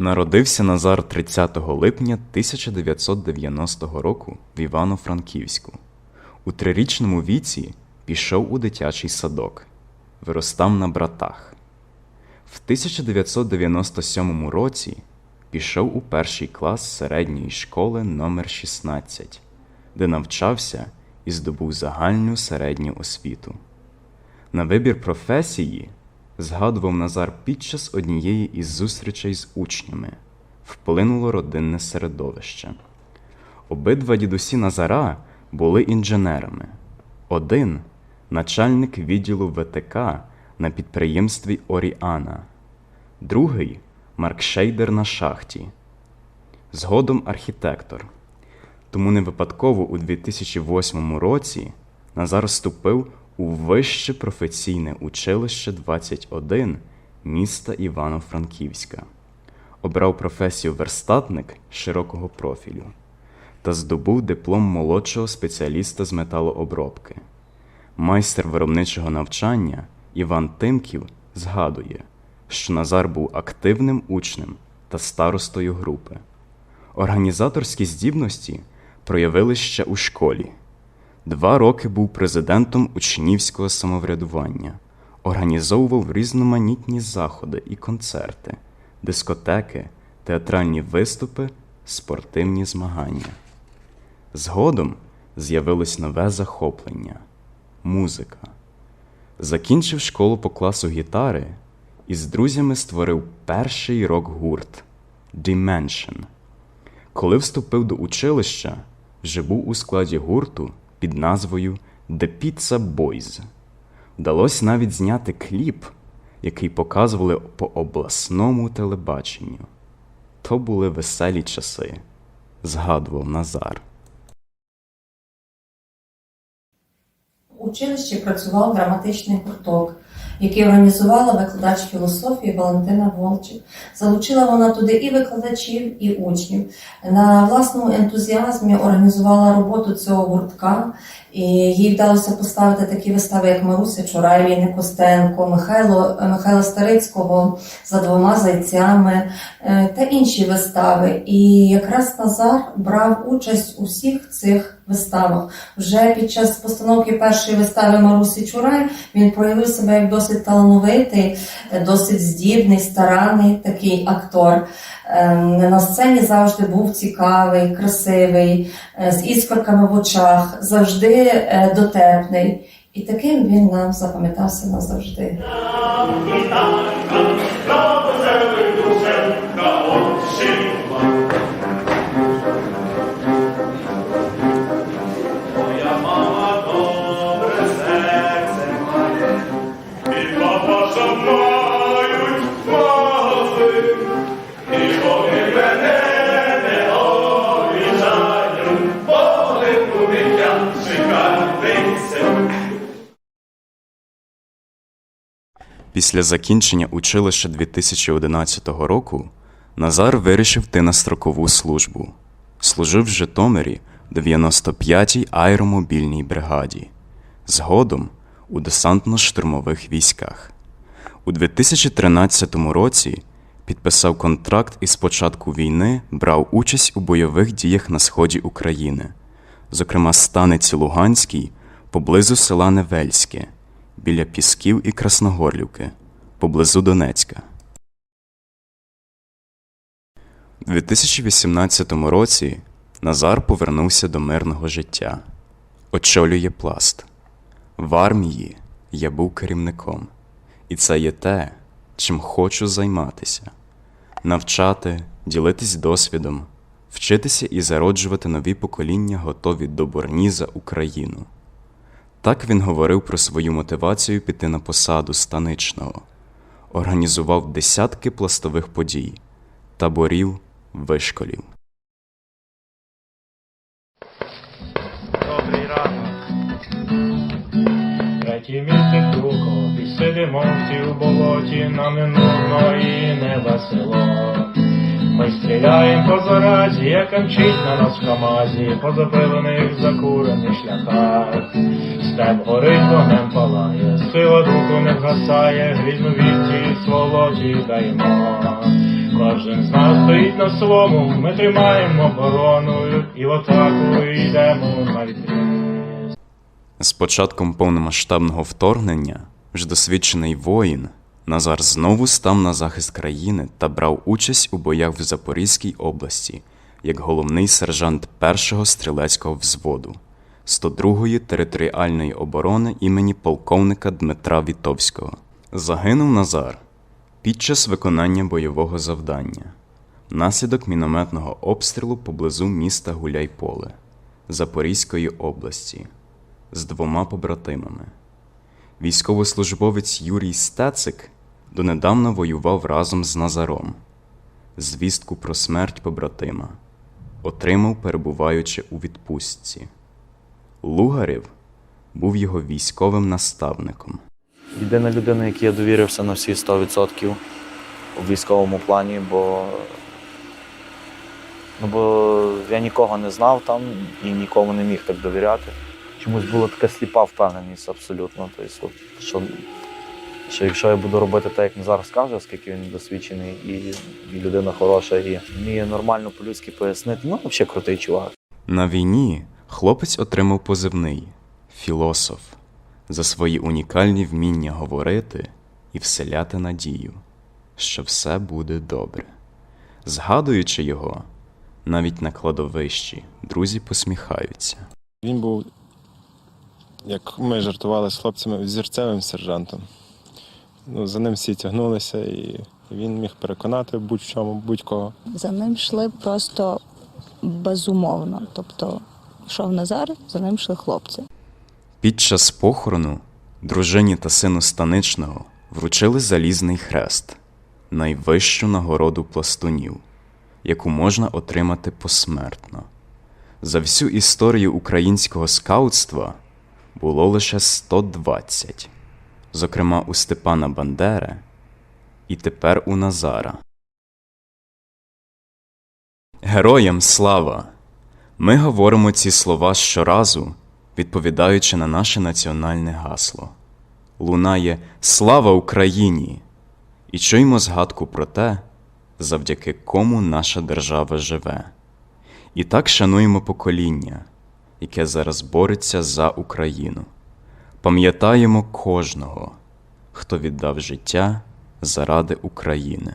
Народився Назар 30 липня 1990 року в Івано-Франківську. У трирічному віці пішов у дитячий садок, виростав на братах. В 1997 році пішов у перший клас середньої школи номер 16, де навчався і здобув загальну середню освіту. На вибір професії згадував Назар під час однієї із зустрічей з учнями, вплинуло родинне середовище. Обидва дідусі Назара були інженерами. Один начальник відділу ВТК на підприємстві Оріана, другий маркшейдер на шахті, згодом архітектор. Тому не випадково у 2008 році Назар вступив у Вище професійне училище 21 міста Івано-Франківська, обрав професію верстатник широкого профілю та здобув диплом молодшого спеціаліста з металообробки. Майстер виробничого навчання Іван Тимків згадує, що Назар був активним учнем та старостою групи. Організаторські здібності проявили ще у школі. Два роки був президентом учнівського самоврядування, організовував різноманітні заходи і концерти, дискотеки, театральні виступи, спортивні змагання. Згодом з'явилось нове захоплення музика. Закінчив школу по класу гітари і з друзями створив перший рок-гурт Dimension. Коли вступив до училища, вже був у складі гурту під назвою The Pizza Boys. Вдалося навіть зняти кліп, який показували по обласному телебаченню. То були веселі часи, згадував Назар. Училищі працював драматичний гурток, який організувала викладач філософії Валентина Волчик. Залучила вона туди і викладачів, і учнів. На власному ентузіазмі організувала роботу цього гуртка, і їй вдалося поставити такі вистави, як Маруся Чурай, Ліни Костенко, Михайло, Михайла Старицького за двома зайцями е, та інші вистави. І якраз Назар брав участь у всіх цих виставах. Вже під час постановки першої вистави Марусі Чурай він проявив себе як досить талановитий, досить здібний, старанний такий актор. Ем, На сцені завжди був цікавий, красивий, е, з іскорками в очах, завжди е, дотепний. І таким він нам запам'ятався назавжди. Після закінчення училища 2011 року Назар вирішив йти на строкову службу. Служив в Житомирі в 95-й аеромобільній бригаді, згодом у десантно-штурмових військах. У 2013 році підписав контракт і з початку війни брав участь у бойових діях на сході України, зокрема Станиці Луганській поблизу села Невельське, біля Пісків і Красногорлівки, поблизу Донецька. У 2018 році Назар повернувся до мирного життя, очолює пласт. В армії я був керівником, і це є те, чим хочу займатися навчати, ділитись досвідом, вчитися і зароджувати нові покоління, готові до борні за Україну. Так він говорив про свою мотивацію піти на посаду станичного, організував десятки пластових подій, таборів, вишколів. Добрий ранок. Третій місяць і сидимо всі у болоті, нам не нудно і не весело. Ми стріляємо по заразі, яка мчить на нас в Камазі, по запилених закурених шляхах. Степ горить, вогнем палає, сила духу не вгасає, грізну вісті сволоті даємо. Кожен з нас стоїть на своєму, ми тримаємо оборону і в атаку йдемо на відріз. З початком повномасштабного вторгнення вже досвідчений воїн Назар знову став на захист країни та брав участь у боях в Запорізькій області як головний сержант першого стрілецького взводу 102-ї територіальної оборони імені полковника Дмитра Вітовського. Загинув Назар під час виконання бойового завдання внаслідок мінометного обстрілу поблизу міста Гуляйполе Запорізької області з двома побратимами. Військовослужбовець Юрій Стецик донедавна воював разом з Назаром. Звістку про смерть побратима отримав, перебуваючи у відпустці. Лугарів був його військовим наставником. Єдина людина, якій я довірився на всі 100% у військовому плані, бо, ну, бо я нікого не знав там і нікому не міг так довіряти. Чомусь була така сліпа впевненість абсолютно. Тобто, що, що якщо я буду робити так, як Назар скаже, оскільки він досвідчений і, і людина хороша, і вміє нормально по-людськи пояснити, ну взагалі крутий чувак. На війні хлопець отримав позивний філософ за свої унікальні вміння говорити і вселяти надію, що все буде добре. Згадуючи його, навіть на кладовищі друзі посміхаються. Він був, як ми жартували з хлопцями, взірцевим сержантом. Ну, за ним всі тягнулися, і він міг переконати будь-чому, будь-кого. За ним йшли просто безумовно. Тобто, йшов Назар, за ним йшли хлопці. Під час похорону дружині та сину станичного вручили залізний хрест, найвищу нагороду пластунів, яку можна отримати посмертно. За всю історію українського скаутства було лише 120, зокрема у Степана Бандери і тепер у Назара. Героям слава! Ми говоримо ці слова щоразу, відповідаючи на наше національне гасло. Лунає Слава Україні! І чуємо згадку про те, завдяки кому наша держава живе. І так шануємо покоління, яке зараз бореться за Україну. Пам'ятаємо кожного, хто віддав життя заради України.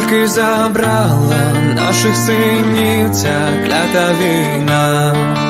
Скільки забрала наших синів ця клята війна.